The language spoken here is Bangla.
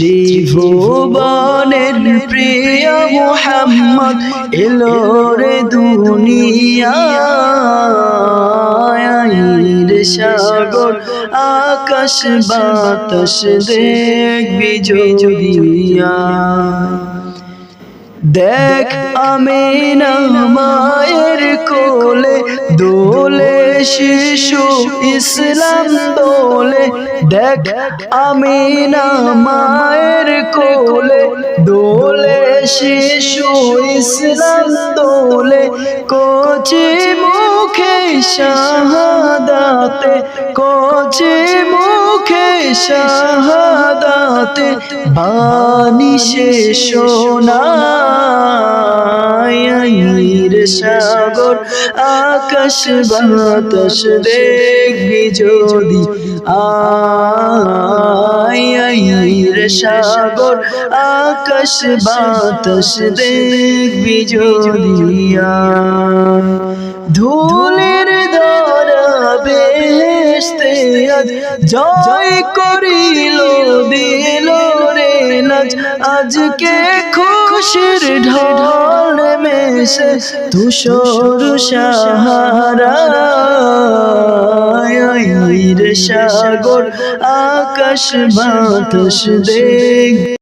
ত্রিভুবনের প্রিয় মোহাম্মদ এলো রে দুনিয়ায় সাগর আকাশ বাতাস দেখবি আয়। দেখ আমি মায়ের কোলে, দোলে শিশু ইসলাম দোলে। দেখ আমি মায়ের কোলে, দোলে শিশু ইসলাম দোলে। কোচি মুখে শাহাদাতে, কোচি মুখে শাহাদাতে বাণী শেষ সোনায়ের সাগর, আকাশ বাতাস দেখবি যদি আয়ের সাগর, আকাশ বাতাস দেখবি যদি। ধুলের জয় করিল, দিল রে নাচ। আজকে খুশির ঢল মেশে তুষর সাহারা। সাগর, আকাশ বাতাস দেখ